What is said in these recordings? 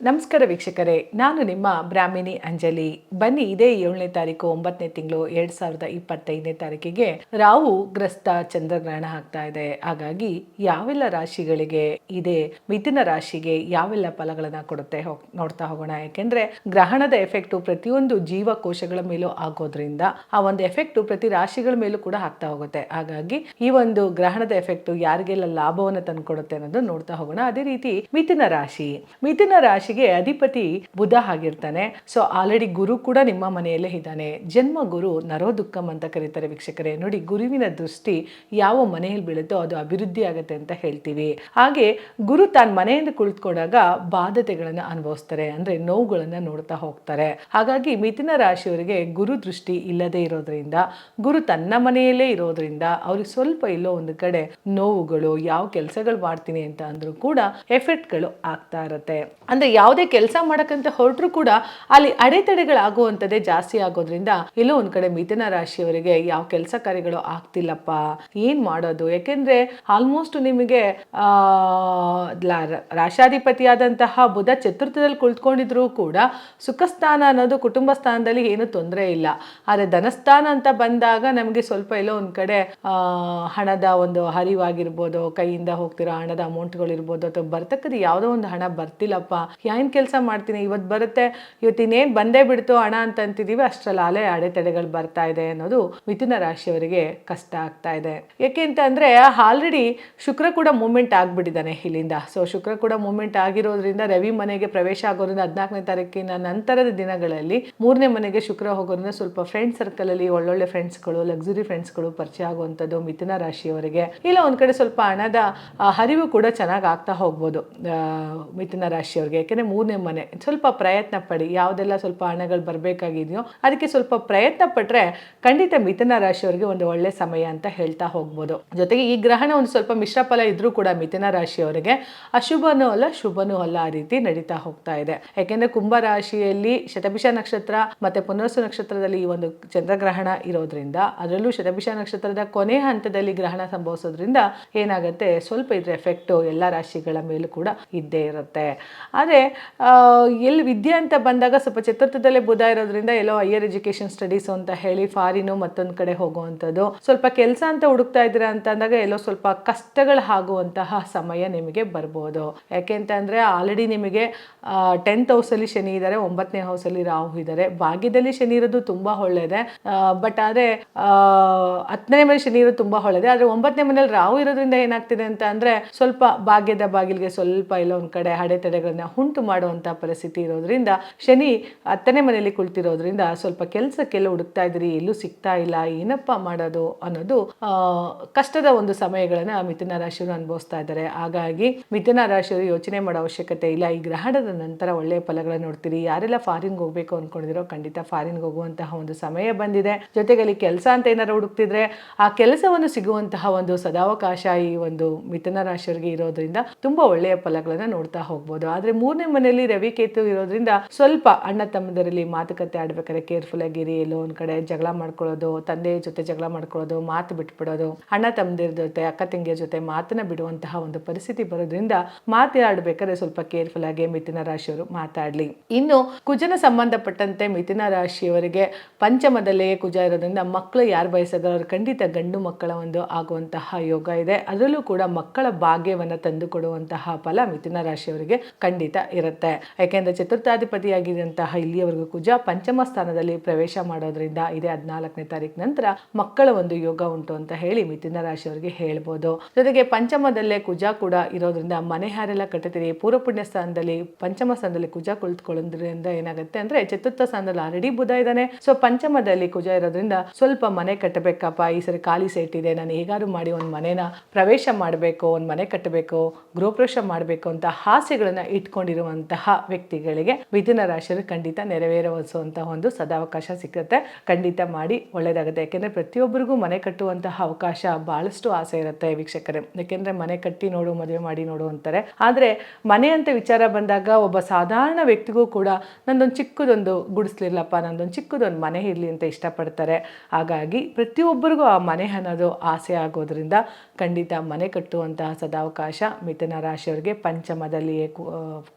ನಮಸ್ಕಾರ ವೀಕ್ಷಕರೇ, ನಾನು ನಿಮ್ಮ ಬ್ರಾಹ್ಮಿಣಿ ಅಂಜಲಿ. ಬನ್ನಿ ಇದೇ ಏಳನೇ ತಾರೀಕು ಒಂಬತ್ತನೇ ತಿಂಗಳು ಎರಡ್ ಸಾವಿರದ ಇಪ್ಪತ್ತೈದನೇ ತಾರೀಕಿಗೆ ರಾಹು ಗ್ರಸ್ತ ಚಂದ್ರಗ್ರಹಣ ಆಗ್ತಾ ಇದೆ. ಹಾಗಾಗಿ ಯಾವೆಲ್ಲ ರಾಶಿಗಳಿಗೆ, ಇದೆ ಮಿಥುನ ರಾಶಿಗೆ ಯಾವೆಲ್ಲ ಫಲಗಳನ್ನ ಕೊಡುತ್ತೆ ನೋಡ್ತಾ ಹೋಗೋಣ. ಯಾಕೆಂದ್ರೆ ಗ್ರಹಣದ ಎಫೆಕ್ಟು ಪ್ರತಿಯೊಂದು ಜೀವಕೋಶಗಳ ಮೇಲೂ ಆಗೋದ್ರಿಂದ ಆ ಒಂದು ಎಫೆಕ್ಟು ಪ್ರತಿ ರಾಶಿಗಳ ಮೇಲೂ ಕೂಡ ಆಗ್ತಾ ಹೋಗುತ್ತೆ. ಹಾಗಾಗಿ ಈ ಒಂದು ಗ್ರಹಣದ ಎಫೆಕ್ಟು ಯಾರಿಗೆಲ್ಲ ಲಾಭವನ್ನು ತಂದುಕೊಡುತ್ತೆ ಅನ್ನೋದು ನೋಡ್ತಾ ಹೋಗೋಣ. ಅದೇ ರೀತಿ ಮಿಥುನ ರಾಶಿ. ಮಿಥುನ ರಾಶಿಗೆ ಅಧಿಪತಿ ಬುಧ ಆಗಿರ್ತಾನೆ. ಸೊ ಆಲ್ರೆಡಿ ಗುರು ಕೂಡ ನಿಮ್ಮ ಮನೆಯಲ್ಲೇ ಇದ್ದಾನೆ. ಜನ್ಮ ಗುರು ನರೋ ದುಃಖಂ ಅಂತ ಕರೀತಾರೆ ವೀಕ್ಷಕರೇ. ನೋಡಿ, ಗುರುವಿನ ದೃಷ್ಟಿ ಯಾವ ಮನೆಯಲ್ಲಿ ಬೀಳುತ್ತೋ ಅದು ಅಭಿವೃದ್ಧಿ ಆಗುತ್ತೆ ಅಂತ ಹೇಳ್ತೀವಿ. ಹಾಗೆ ಗುರು ತಾನು ಮನೆಯಿಂದ ಕುಳಿತುಕೊಂಡಾಗ ಬಾಧ್ಯತೆಗಳನ್ನು ಅನುಭವಿಸ್ತಾರೆ. ಅಂದ್ರೆ ನೋವುಗಳನ್ನು ನೋಡ್ತಾ ಹೋಗ್ತಾರೆ. ಹಾಗಾಗಿ ಮಿಥುನ ರಾಶಿಯವರಿಗೆ ಗುರು ದೃಷ್ಟಿ ಇಲ್ಲದೆ ಇರೋದ್ರಿಂದ, ಗುರು ತನ್ನ ಮನೆಯಲ್ಲೇ ಇರೋದ್ರಿಂದ ಅವ್ರಿಗೆ ಸ್ವಲ್ಪ ಇಲ್ಲೋ ಒಂದು ಕಡೆ ನೋವುಗಳು, ಯಾವ ಕೆಲಸಗಳು ಮಾಡ್ತೀನಿ ಅಂತ ಅಂದ್ರೂ ಕೂಡ ಎಫೆಕ್ಟ್ಗಳು ಆಗ್ತಾ ಇರುತ್ತೆ. ಅಂದ್ರೆ ಯಾವುದೇ ಕೆಲಸ ಮಾಡಕ್ಕಂತ ಹೊರಟರು ಕೂಡ ಅಲ್ಲಿ ಅಡೆತಡೆಗಳಾಗುವಂಥದ್ದೇ ಜಾಸ್ತಿ ಆಗೋದ್ರಿಂದ ಎಲ್ಲೋ ಒಂದ್ ಕಡೆ ಮಿಥುನ ರಾಶಿಯವರಿಗೆ ಯಾವ ಕೆಲಸ ಕಾರ್ಯಗಳು ಆಗ್ತಿಲ್ಲಪ್ಪ, ಏನ್ ಮಾಡೋದು? ಯಾಕೆಂದ್ರೆ ಆಲ್ಮೋಸ್ಟ್ ನಿಮಗೆ, ಆ ರಾಶಾಧಿಪತಿಯಾದಂತಹ ಬುಧ ಚತುರ್ಥದಲ್ಲಿ ಕುಳಿತುಕೊಂಡಿದ್ರು ಕೂಡ ಸುಖಸ್ಥಾನ ಅನ್ನೋದು ಕುಟುಂಬ ಸ್ಥಾನದಲ್ಲಿ ಏನು ತೊಂದರೆ ಇಲ್ಲ. ಆದರೆ ಧನಸ್ಥಾನ ಅಂತ ಬಂದಾಗ ನಮಗೆ ಸ್ವಲ್ಪ ಎಲ್ಲೋ ಒಂದ್ ಕಡೆ ಹಣದ ಒಂದು ಹರಿವಾಗಿರ್ಬೋದು, ಕೈಯಿಂದ ಹೋಗ್ತಿರೋ ಹಣದ ಅಮೌಂಟ್ಗಳು ಇರ್ಬೋದು ಅಥವಾ ಬರ್ತಕ್ಕದ್ದು ಯಾವುದೋ ಒಂದು ಹಣ ಬರ್ತಿಲ್ಲಪ್ಪ ಏನ್ ಕೆಲಸ ಮಾಡ್ತೀನಿ? ಇವತ್ತು ಬರುತ್ತೆ. ಇವತ್ತಿನೇನು ಬಂದೇ ಬಿಡ್ತು ಹಣ ಅಂತ ಅಂತಿದೀವಿ. ಅಷ್ಟರಲ್ಲಿ ಅಲೆ ಅಡೆತಡೆಗಳು ಬರ್ತಾ ಇದೆ ಅನ್ನೋದು ಮಿಥುನ ರಾಶಿಯವರಿಗೆ ಕಷ್ಟ ಆಗ್ತಾ ಇದೆ. ಯಾಕೆ ಅಂತ ಅಂದರೆ ಆಲ್ರೆಡಿ ಶುಕ್ರ ಕೂಡ ಮೂಮೆಂಟ್ ಆಗಿಬಿಟ್ಟಿದ್ದಾನೆ ಇಲ್ಲಿಂದ. ಸೊ ಶುಕ್ರ ಕೂಡ ಮೂಮೆಂಟ್ ಆಗಿರೋದ್ರಿಂದ ರವಿ ಮನೆಗೆ ಪ್ರವೇಶ ಆಗೋದ್ರಿಂದ ಹದಿನಾಲ್ಕನೇ ತಾರೀಕಿನ ನಂತರದ ದಿನಗಳಲ್ಲಿ ಮೂರನೇ ಮನೆಗೆ ಶುಕ್ರ ಹೋಗೋದ್ರಿಂದ ಸ್ವಲ್ಪ ಫ್ರೆಂಡ್ ಸರ್ಕಲ್ ಅಲ್ಲಿ ಒಳ್ಳೊಳ್ಳೆ ಫ್ರೆಂಡ್ಸ್ಗಳು ಲಕ್ಸುರಿ ಫ್ರೆಂಡ್ಸ್ಗಳು ಪರಿಚಯ ಆಗುವಂಥದ್ದು ಮಿಥುನ ರಾಶಿಯವರಿಗೆ. ಇಲ್ಲ, ಒಂದ್ ಕಡೆ ಸ್ವಲ್ಪ ಹಣದ ಹರಿವು ಕೂಡ ಚೆನ್ನಾಗಿ ಆಗ್ತಾ ಹೋಗ್ಬೋದು ಮಿಥುನ ರಾಶಿಯವರಿಗೆ. ಯಾಕೆಂದ್ರೆ ಮೂರನೇ ಮನೆ. ಸ್ವಲ್ಪ ಪ್ರಯತ್ನ ಪಡಿ, ಯಾವುದೆಲ್ಲ ಸ್ವಲ್ಪ ಹಣಗಳು ಬರಬೇಕಾಗಿದೆಯೋ ಅದಕ್ಕೆ ಸ್ವಲ್ಪ ಪ್ರಯತ್ನ ಪಟ್ಟರೆ ಖಂಡಿತ ಮಿಥುನ ರಾಶಿಯವರಿಗೆ ಒಂದು ಒಳ್ಳೆ ಸಮಯ ಅಂತ ಹೇಳ್ತಾ ಹೋಗ್ಬೋದು. ಜೊತೆಗೆ ಈ ಗ್ರಹಣ ಒಂದು ಸ್ವಲ್ಪ ಮಿಶ್ರ ಫಲ ಇದ್ರೂ ಕೂಡ ಮಿಥುನ ರಾಶಿಯವರಿಗೆ ಅಶುಭನೂ ಅಲ್ಲ, ಶುಭನೂ ಅಲ್ಲ ಆ ರೀತಿ ನಡೀತಾ ಹೋಗ್ತಾ ಇದೆ. ಯಾಕೆಂದ್ರೆ ಕುಂಭ ರಾಶಿಯಲ್ಲಿ ಶತಭಿಷ ನಕ್ಷತ್ರ ಮತ್ತೆ ಪುನರ್ಸು ನಕ್ಷತ್ರದಲ್ಲಿ ಈ ಒಂದು ಚಂದ್ರಗ್ರಹಣ ಇರೋದ್ರಿಂದ ಅದರಲ್ಲೂ ಶತಭಿಷ ನಕ್ಷತ್ರದ ಕೊನೆ ಹಂತದಲ್ಲಿ ಗ್ರಹಣ ಸಂಭವಿಸೋದ್ರಿಂದ ಏನಾಗುತ್ತೆ, ಸ್ವಲ್ಪ ಇದ್ರ ಎಫೆಕ್ಟು ಎಲ್ಲ ರಾಶಿಗಳ ಮೇಲೂ ಕೂಡ ಇದ್ದೇ ಇರುತ್ತೆ. ಆದರೆ ಎಲ್ಲಿ ವಿದ್ಯೆ ಅಂತ ಬಂದಾಗ ಸ್ವಲ್ಪ ಚತುರ್ಥದಲ್ಲೇ ಬುಧ ಇರೋದ್ರಿಂದ ಎಲ್ಲೋ ಹೈಯರ್ ಎಜುಕೇಶನ್ ಸ್ಟಡೀಸ್ ಅಂತ ಹೇಳಿ ಫಾರಿನು ಮತ್ತೊಂದು ಕಡೆ ಹೋಗುವಂಥದ್ದು. ಸ್ವಲ್ಪ ಕೆಲಸ ಅಂತ ಹುಡುಕ್ತಾ ಇದ್ದೀರಾ ಅಂತ ಅಂದಾಗ ಎಲ್ಲೋ ಸ್ವಲ್ಪ ಕಷ್ಟಗಳು ಆಗುವಂತಹ ಸಮಯ ನಿಮಗೆ ಬರ್ಬೋದು. ಯಾಕೆ ಅಂತ ಅಂದರೆ ಆಲ್ರೆಡಿ ನಿಮಗೆ ಟೆಂತ್ ಹೌಸಲ್ಲಿ ಶನಿ ಇದ್ದಾರೆ, ಒಂಬತ್ತನೇ ಹೌಸಲ್ಲಿ ರಾಹು ಇದ್ದಾರೆ. ಭಾಗ್ಯದಲ್ಲಿ ಶನಿ ಇರೋದು ತುಂಬ ಒಳ್ಳೆಯದೆ ಬಟ್ ಆದರೆ ಹತ್ತನೇ ಮನೆ ಶನಿ ಇರೋದು ತುಂಬ ಒಳ್ಳೆಯದೆ ಆದರೆ ಒಂಬತ್ತನೇ ಮನೇಲಿ ರಾಹು ಇರೋದ್ರಿಂದ ಏನಾಗ್ತಿದೆ ಅಂತ ಸ್ವಲ್ಪ ಭಾಗ್ಯದ ಬಾಗಿಲಿಗೆ ಸ್ವಲ್ಪ ಎಲ್ಲ ಒಂದು ಕಡೆ ಅಡೆತಡೆಗಳನ್ನ ಉಂಟು ಮಾಡುವಂಥ ಪರಿಸ್ಥಿತಿ ಇರೋದ್ರಿಂದ ಶನಿ ಹತ್ತನೇ ಮನೆಯಲ್ಲಿ ಕುಳಿತಿರೋದ್ರಿಂದ ಸ್ವಲ್ಪ ಕೆಲಸಕ್ಕೆಲ್ಲ ಹುಡುಕ್ತಾ ಇದ್ರಿ, ಎಲ್ಲೂ ಸಿಗ್ತಾ ಇಲ್ಲ, ಏನಪ್ಪ ಮಾಡೋದು ಅನ್ನೋದು ಕಷ್ಟದ ಒಂದು ಸಮಯಗಳನ್ನ ಮಿಥುನ ರಾಶಿಯವರು ಅನುಭವಿಸ್ತಾ ಇದ್ದಾರೆ. ಹಾಗಾಗಿ ಮಿಥುನ ರಾಶಿಯವರು ಯೋಚನೆ ಮಾಡೋ ಅವಶ್ಯಕತೆ ಇಲ್ಲ. ಈ ಗ್ರಹಣದ ನಂತರ ಒಳ್ಳೆಯ ಫಲಗಳನ್ನ ನೋಡ್ತೀರಿ. ಯಾರೆಲ್ಲ ಫಾರಿನ್ಗೆ ಹೋಗ್ಬೇಕು ಅನ್ಕೊಂಡಿರೋ ಖಂಡಿತ ಫಾರಿನ್ಗೆ ಹೋಗುವಂತಹ ಒಂದು ಸಮಯ ಬಂದಿದೆ. ಜೊತೆಗೆ ಅಲ್ಲಿ ಕೆಲಸ ಅಂತ ಏನಾರು ಹುಡುಕ್ತಿದ್ರೆ ಆ ಕೆಲಸವನ್ನು ಸಿಗುವಂತಹ ಒಂದು ಸದಾವಕಾಶ ಈ ಒಂದು ಮಿಥುನ ರಾಶಿಯವರಿಗೆ ಇರೋದ್ರಿಂದ ತುಂಬಾ ಒಳ್ಳೆಯ ಫಲಗಳನ್ನ ನೋಡ್ತಾ ಹೋಗ್ಬೋದು. ಆದ್ರೆ ಮೂರನೇ ಮನೆಯಲ್ಲಿ ರವಿ ಕೇತು ಇರೋದ್ರಿಂದ ಸ್ವಲ್ಪ ಅಣ್ಣ ತಮ್ಮದರಲ್ಲಿ ಮಾತುಕತೆ ಆಡ್ಬೇಕಾದ್ರೆ ಕೇರ್ಫುಲ್ ಆಗಿರಿ, ಎಲ್ಲೋ ಒಂದ್ ಕಡೆ ಜಗಳ ಮಾಡ್ಕೊಳ್ಳೋದು, ತಂದೆ ಜೊತೆ ಜಗಳ ಮಾಡ್ಕೊಳ್ಳೋದು, ಮಾತು ಬಿಟ್ಬಿಡೋದು. ಅಣ್ಣ ತಮ್ಮದಿರ ಜೊತೆ, ಅಕ್ಕ ತಂಗಿಯ ಜೊತೆ ಮಾತನ್ನ ಬಿಡುವಂತಹ ಒಂದು ಪರಿಸ್ಥಿತಿ ಬರೋದ್ರಿಂದ ಮಾತಾಡ್ಬೇಕಾದ್ರೆ ಸ್ವಲ್ಪ ಕೇರ್ಫುಲ್ ಆಗಿ ಮಿಥುನ ರಾಶಿಯವರು ಮಾತಾಡ್ಲಿ. ಇನ್ನು ಕುಜನ ಸಂಬಂಧಪಟ್ಟಂತೆ ಮಿಥುನ ರಾಶಿಯವರಿಗೆ ಪಂಚಮದಲ್ಲೇ ಕುಜ ಇರೋದ್ರಿಂದ ಮಕ್ಕಳು ಯಾರು ಬಯಸಿದ್ರು ಅವ್ರು ಖಂಡಿತ ಗಂಡು ಮಕ್ಕಳ ಒಂದು ಆಗುವಂತಹ ಯೋಗ ಇದೆ. ಅದರಲ್ಲೂ ಕೂಡ ಮಕ್ಕಳ ಭಾಗ್ಯವನ್ನ ತಂದು ಕೊಡುವಂತಹ ಫಲ ಮಿಥುನ ರಾಶಿಯವರಿಗೆ ಖಂಡಿತ ಇರುತ್ತೆ. ಯಾಕೆಂದ್ರೆ ಚತುರ್ಥಾಧಿಪತಿಯಾಗಿದ್ದಂತಹ ಇಲ್ಲಿಯವರೆಗೂ ಕುಜ ಪಂಚಮ ಸ್ಥಾನದಲ್ಲಿ ಪ್ರವೇಶ ಮಾಡೋದ್ರಿಂದ ಇದೇ ಹದಿನಾಲ್ಕನೇ ತಾರೀಕು ನಂತರ ಮಕ್ಕಳ ಒಂದು ಯೋಗ ಉಂಟು ಅಂತ ಹೇಳಿ ಮಿಥುನ ರಾಶಿಯವರಿಗೆ ಹೇಳ್ಬೋದು. ಜೊತೆಗೆ ಪಂಚಮದಲ್ಲೇ ಕುಜ ಕೂಡ ಇರೋದ್ರಿಂದ ಮನೆ ಹಾರೆಲ್ಲ ಕಟ್ಟುತ್ತೀರಿ. ಪೂರ್ವ ಪುಣ್ಯ ಸ್ಥಾನದಲ್ಲಿ ಪಂಚಮ ಸ್ಥಾನದಲ್ಲಿ ಕುಜ ಕುಳಿತುಕೊಳ್ಳೋದ್ರಿಂದ ಏನಾಗುತ್ತೆ ಅಂದ್ರೆ ಚತುರ್ಥ ಸ್ಥಾನದಲ್ಲಿ ಆಲ್ರೆಡಿ ಬುಧ ಇದ್ದಾನೆ. ಸೊ ಪಂಚಮದಲ್ಲಿ ಕುಜ ಇರೋದ್ರಿಂದ ಸ್ವಲ್ಪ ಮನೆ ಕಟ್ಟಬೇಕಪ್ಪ. ಈ ಸರಿ ಖಾಲಿ ಸೈಟ್ ಇದೆ. ನಾನು ಹೇಗಾದ್ರು ಮಾಡಿ ಒಂದು ಮನೇನ ಪ್ರವೇಶ ಮಾಡಬೇಕು, ಒಂದು ಮನೆ ಕಟ್ಟಬೇಕು, ಗೃಹಪ್ರವೇಶ ಮಾಡಬೇಕು ಅಂತ ಆಸೆಗಳನ್ನ ಇಟ್ಕೊಂಡಿರುವಂತಹ ವ್ಯಕ್ತಿಗಳಿಗೆ ಮಿಥುನ ರಾಶಿಯರು ಖಂಡಿತ ನೆರವೇರಿಸುವಂತಹ ಒಂದು ಸದಾವಕಾಶ ಸಿಗುತ್ತೆ ಖಂಡಿತ ಮಾಡಿ ಒಳ್ಳೆಯದಾಗುತ್ತೆ ಯಾಕೆಂದ್ರೆ ಪ್ರತಿಯೊಬ್ಬರಿಗೂ ಮನೆ ಕಟ್ಟುವಂತಹ ಅವಕಾಶ ಬಹಳಷ್ಟು ಆಸೆ ಇರುತ್ತೆ ವೀಕ್ಷಕರೇ. ಯಾಕೆಂದ್ರೆ ಮನೆ ಕಟ್ಟಿ ನೋಡು, ಮದುವೆ ಮಾಡಿ ನೋಡು ಅಂತಾರೆ. ಆದ್ರೆ ಮನೆ ಅಂತ ವಿಚಾರ ಬಂದಾಗ ಒಬ್ಬ ಸಾಧಾರಣ ವ್ಯಕ್ತಿಗೂ ಕೂಡ ನಂದೊಂದು ಚಿಕ್ಕದೊಂದು ಗುಡಿಸ್ಲಿಲ್ಲಪ್ಪ ನಂದೊಂದು ಚಿಕ್ಕದೊಂದು ಮನೆ ಇರಲಿ ಅಂತ ಇಷ್ಟಪಡ್ತಾರೆ. ಹಾಗಾಗಿ ಪ್ರತಿಯೊಬ್ಬರಿಗೂ ಆ ಮನೆ ಅನ್ನೋದು ಆಸೆ ಆಗೋದ್ರಿಂದ ಖಂಡಿತ ಮನೆ ಕಟ್ಟುವಂತಹ ಸದಾವಕಾಶ ಮಿಥುನ ರಾಶಿಯವರಿಗೆ ಪಂಚಮದಲ್ಲಿಯೇ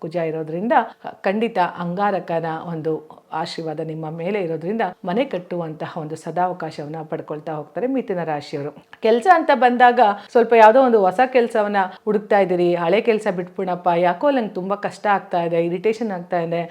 ಕುಜ ಇರೋದ್ರಿಂದ ಖಂಡಿತ ಅಂಗಾರಕನ ಒಂದು ಆಶೀರ್ವಾದ ನಿಮ್ಮ ಮೇಲೆ ಇರೋದ್ರಿಂದ ಮನೆ ಕಟ್ಟುವಂತಹ ಒಂದು ಸದಾವಕಾಶವನ್ನ ಪಡ್ಕೊಳ್ತಾ ಹೋಗ್ತಾರೆ ಮಿಥುನ ರಾಶಿಯವರು. ಕೆಲಸ ಅಂತ ಬಂದಾಗ ಸ್ವಲ್ಪ ಯಾವುದೋ ಒಂದು ಹೊಸ ಕೆಲಸವನ್ನ ಹುಡುಕ್ತಾ ಇದ್ದೀರಿ, ಹಳೆ ಕೆಲಸ ಬಿಟ್ಬಿಡಪ್ಪ, ಯಾಕೋ ನಂಗೆ ತುಂಬ ಕಷ್ಟ ಆಗ್ತಾ ಇದೆ ಇರಿಟೇಷನ್ ಆಗ್ತಾ ಇದೆ.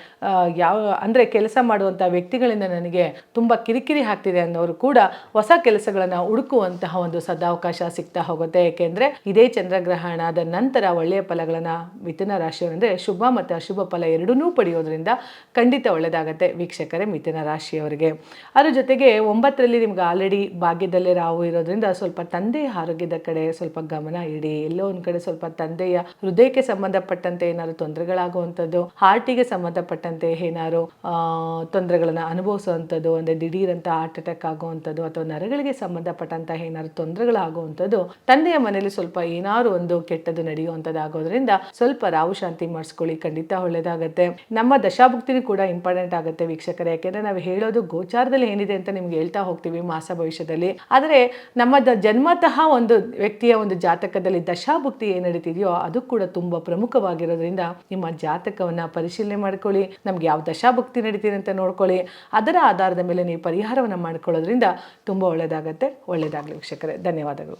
ಯಾವ, ಅಂದರೆ ಕೆಲಸ ಮಾಡುವಂಥ ವ್ಯಕ್ತಿಗಳಿಂದ ನನಗೆ ತುಂಬ ಕಿರಿಕಿರಿ ಆಗ್ತಿದೆ ಅನ್ನೋರು ಕೂಡ ಹೊಸ ಕೆಲಸಗಳನ್ನು ಹುಡುಕುವಂತಹ ಒಂದು ಸದಾವಕಾಶ ಸಿಗ್ತಾ ಹೋಗುತ್ತೆ. ಏಕೆಂದರೆ ಇದೇ ಚಂದ್ರಗ್ರಹಣ ಆದ ನಂತರ ಒಳ್ಳೆಯ ಫಲಗಳನ್ನು ಮಿಥುನ ರಾಶಿಯವರು ಅಂದರೆ ಶುಭ ಮತ್ತು ಅಶುಭ ಫಲ ಎರಡನ್ನೂ ಪಡೆಯೋದ್ರಿಂದ ಖಂಡಿತ ಒಳ್ಳೆಯದಾಗತ್ತೆ ವೀಕ್ಷಕರೇ, ಮಿಥುನ ರಾಶಿಯವರಿಗೆ. ಅದರ ಜೊತೆಗೆ ಒಂಬತ್ತರಲ್ಲಿ ನಿಮ್ಗೆ ಆಲ್ರೆಡಿ ಭಾಗ್ಯದಲ್ಲೇ ರಾವು ಇರೋದ್ರಿಂದ ಸ್ವಲ್ಪ ತಂದೆಯ ಆರೋಗ್ಯದ ಕಡೆ ಸ್ವಲ್ಪ ಗಮನ ಇಡಿ. ಎಲ್ಲೋ ಒಂದು ಕಡೆ ಸ್ವಲ್ಪ ತಂದೆಯ ಹೃದಯಕ್ಕೆ ಸಂಬಂಧಪಟ್ಟಂತೆ ಏನಾದ್ರು ತೊಂದರೆಗಳಾಗುವಂಥದ್ದು ಹಾರ್ಟಿಗೆ ಸಂಬಂಧಪಟ್ಟಂತೆ ಏನಾದ್ರು ತೊಂದರೆಗಳನ್ನು ಅನುಭವಿಸುವಂಥದ್ದು, ಅಂದರೆ ದಿಢೀರಂತ ಹಾರ್ಟ್ ಅಟ್ಯಾಕ್ ಆಗುವಂಥದ್ದು ಅಥವಾ ನರಗಳಿಗೆ ಸಂಬಂಧಪಟ್ಟಂತಹ ಏನಾದ್ರು ತೊಂದರೆಗಳಾಗುವಂಥದ್ದು, ತಂದೆಯ ಮನೆಯಲ್ಲಿ ಸ್ವಲ್ಪ ಏನಾದ್ರು ಒಂದು ಕೆಟ್ಟದ್ದು ನಡೆಯುವಂಥದ್ದು ಆಗೋದ್ರಿಂದ ಸ್ವಲ್ಪ ರಾವು ಶಾಂತಿ ಮಾಡಿಸ್ಕೊಳ್ಳಿ. ಖಂಡಿತ ಒಳ್ಳೇದಾಗತ್ತೆ. ನಮ್ಮ ದಶಾಭುಕ್ತಿನೂ ಕೂಡ ಇಂಪಾರ್ಟೆಂಟ್ ಆಗುತ್ತೆ. ವೀಕ್ಷಕರೇ. ಯಾಕೆಂದ್ರೆ ನಾವು ಹೇಳೋದು ಗೋಚಾರದಲ್ಲಿ ಏನಿದೆ ಅಂತ ನಿಮ್ಗೆ ಹೇಳ್ತಾ ಹೋಗ್ತೀವಿ ಮಾಸ ಭವಿಷ್ಯದಲ್ಲಿ. ಆದರೆ ನಮ್ಮ ಜನ್ಮತಃ ಒಂದು ವ್ಯಕ್ತಿಯ ಒಂದು ಜಾತಕದಲ್ಲಿ ದಶಾಭುಕ್ತಿ ಏನು ನಡೀತಿದೆಯೋ ಅದು ಕೂಡ ತುಂಬ ಪ್ರಮುಖವಾಗಿರೋದ್ರಿಂದ ನಿಮ್ಮ ಜಾತಕವನ್ನ ಪರಿಶೀಲನೆ ಮಾಡ್ಕೊಳ್ಳಿ. ನಮ್ಗೆ ಯಾವ ದಶಾಭುಕ್ತಿ ನಡೀತಿದೆ ಅಂತ ನೋಡ್ಕೊಳ್ಳಿ. ಅದರ ಆಧಾರದ ಮೇಲೆ ನೀವು ಪರಿಹಾರವನ್ನು ಮಾಡ್ಕೊಳ್ಳೋದ್ರಿಂದ ತುಂಬ ಒಳ್ಳೆಯದಾಗತ್ತೆ ಒಳ್ಳೆಯದಾಗಲಿ ವೀಕ್ಷಕರೇ. ಧನ್ಯವಾದಗಳು.